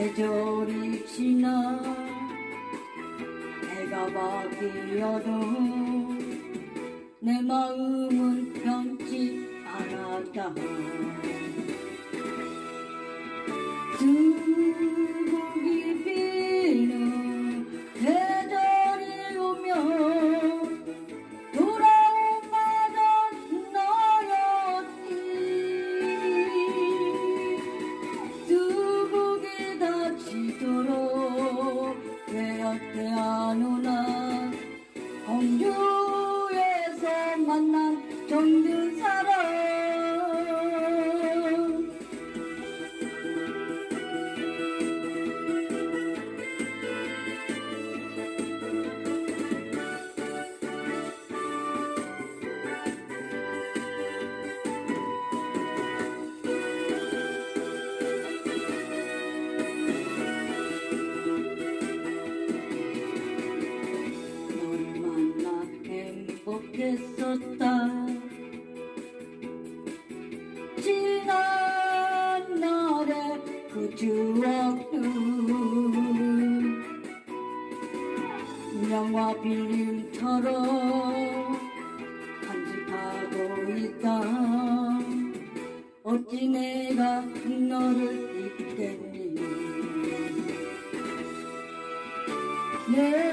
계절이 지나 내가 바뀌어도 내 마음은 변치 않았다. 없는 나 행복했었다. 태양과 빌림처럼 간직하고 있다. 어찌 내가 너를 잊겠니? 내